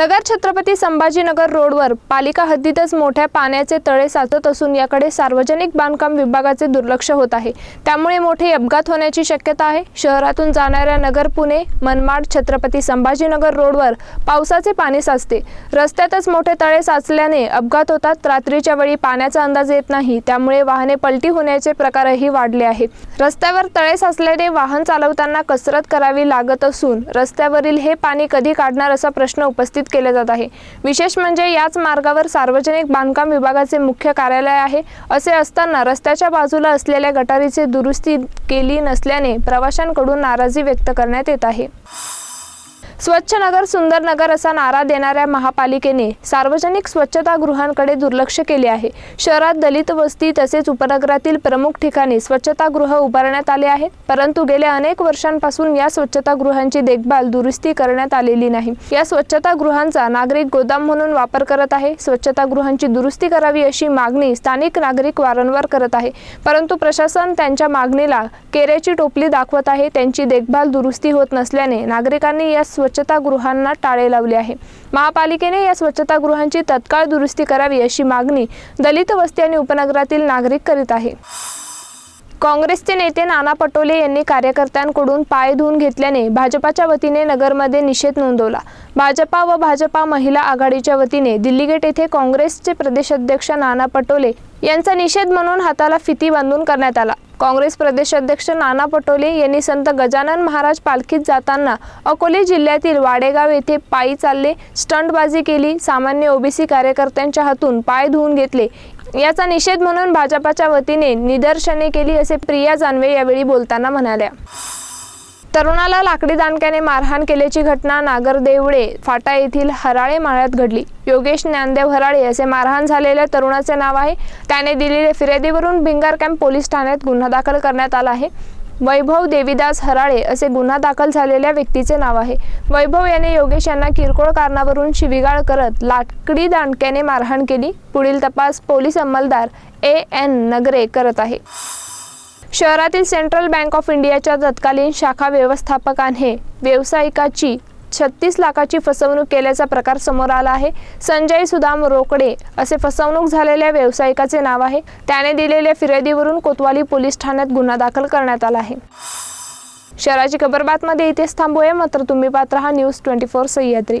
नगर छत्रपती संभाजीनगर रोडवर पालिका हद्दीतच मोठ्या पाण्याचे तळे साचत असून याकडे सार्वजनिक बांधकाम विभागाचे दुर्लक्ष होत आहे. त्यामुळे मोठे अपघात होण्याची शक्यता आहे. शहरातून जाणाऱ्या नगर पुणे मनमाड छत्रपती संभाजीनगर रोडवर पावसाचे पाणी साचते. रस्त्यातच मोठे तळे साचल्याने अपघात होतात. रात्रीच्या वेळी पाण्याचा अंदाज येत नाही. त्यामुळे वाहने पलटी होण्याचे प्रकारही वाढले आहे. रस्त्यावर तळे साचल्याने वाहन चालवताना कसरत करावी लागत असून रस्त्यावरील हे पाणी कधी काढणार असा प्रश्न उपस्थित केले जात आहे. विशेष म्हणजे याच मार्गावर सार्वजनिक बांधकाम विभागाचे मुख्य कार्यालय आहे. असे असताना रस्त्याच्या बाजूला असलेल्या गटारीची दुरुस्ती केली नसल्याने प्रवाशांकडून नाराजी व्यक्त करण्यात येत आहे. स्वच्छ नगर सुंदर नगर असा नारा देणाऱ्या महापालिकेने सार्वजनिक स्वच्छतागृहांकडे दुर्लक्ष केले आहे. शहरात दलित वस्ती तसेच उपनगरातील प्रमुख ठिकाणी स्वच्छतागृह उभारण्यात आले आहेत परंतु गेल्या अनेक वर्षांपासून या स्वच्छतागृहांची देखभाल दुरुस्ती करण्यात आलेली नाही. या स्वच्छतागृहांचा नागरिक गोदाम म्हणून वापर करत आहे. स्वच्छतागृहांची दुरुस्ती करावी अशी मागणी स्थानिक नागरिक वारंवार करत आहे. परंतु प्रशासन त्यांच्या मागणीला केऱ्याची टोपली दाखवत आहे. त्यांची देखभाल दुरुस्ती होत नसल्याने नागरिकांनी या स्वच्छतागृहांना टाळे लावले आहे. महापालिकेने या स्वच्छतागृहांची तत्काळ दुरुस्ती करावी अशी मागणी दलित वस्ती आणि उपनगरातील नागरिक करीत आहे. काँग्रेसचे नेते नाना पटोले यांनी कार्यकर्त्यांकडून पाय धुवून घेतल्याने भाजपाच्या वतीने नगरमध्ये निषेध नोंदवला. भाजपा व भाजपा महिला आघाडीच्या वतीने दिल्ली गेट येथे काँग्रेसचे प्रदेशाध्यक्ष नाना पटोले यांचा निषेध म्हणून हाताला फिती बांधून करण्यात आला. काँग्रेस प्रदेशाध्यक्ष नाना पटोले यांनी संत गजानन महाराज पालखीत जाताना अकोले जिल्ह्यातील वाडेगाव येथे पायी चालले स्टंटबाजी केली सामान्य ओबीसी कार्यकर्त्यांच्या हातून पाय धुवून घेतले. याचा निषेध म्हणून भाजपाच्या वतीने निदर्शने केली असे प्रिया जानवे यावेळी बोलताना म्हणाल्या. तरुणाला लाकडी दांडक्याने मारहाण केल्याची घटना नागरदेवळे फाटा येथील हराळे माळ्यात घडली. योगेश ज्ञानदेव हराळे असे मारहाण झालेल्या तरुणाचे नाव आहे. त्याने दिलेल्या फिर्यादीवरून भिंगार कॅम्प पोलीस ठाण्यात गुन्हा दाखल करण्यात आला आहे. वैभव देवीदास हराळे असे गुन्हा दाखल झालेल्या व्यक्तीचे नाव आहे. वैभव याने योगेश यांना किरकोळ कारणावरून शिवीगाळ करत लाकडी दांडक्याने मारहाण केली. पुढील तपास पोलीस अंमलदार ए एन नगरे करत आहे. शहरातील सेंट्रल बँक ऑफ इंडियाच्या तत्कालीन शाखा व्यवस्थापकाने व्यावसायिकाची छत्तीस लाखाची फसवणूक केल्याचा प्रकार समोर आला आहे. संजय सुदाम रोकडे असे फसवणूक झालेल्या व्यावसायिकाचे नाव आहे. त्याने दिलेल्या फिर्यादीवरून कोतवाली पोलीस ठाण्यात गुन्हा दाखल करण्यात आला आहे. शहराची खबर बातमध्ये इथेच थांबूया. मात्र तुम्ही पात्र हा News twenty four Sahyadri.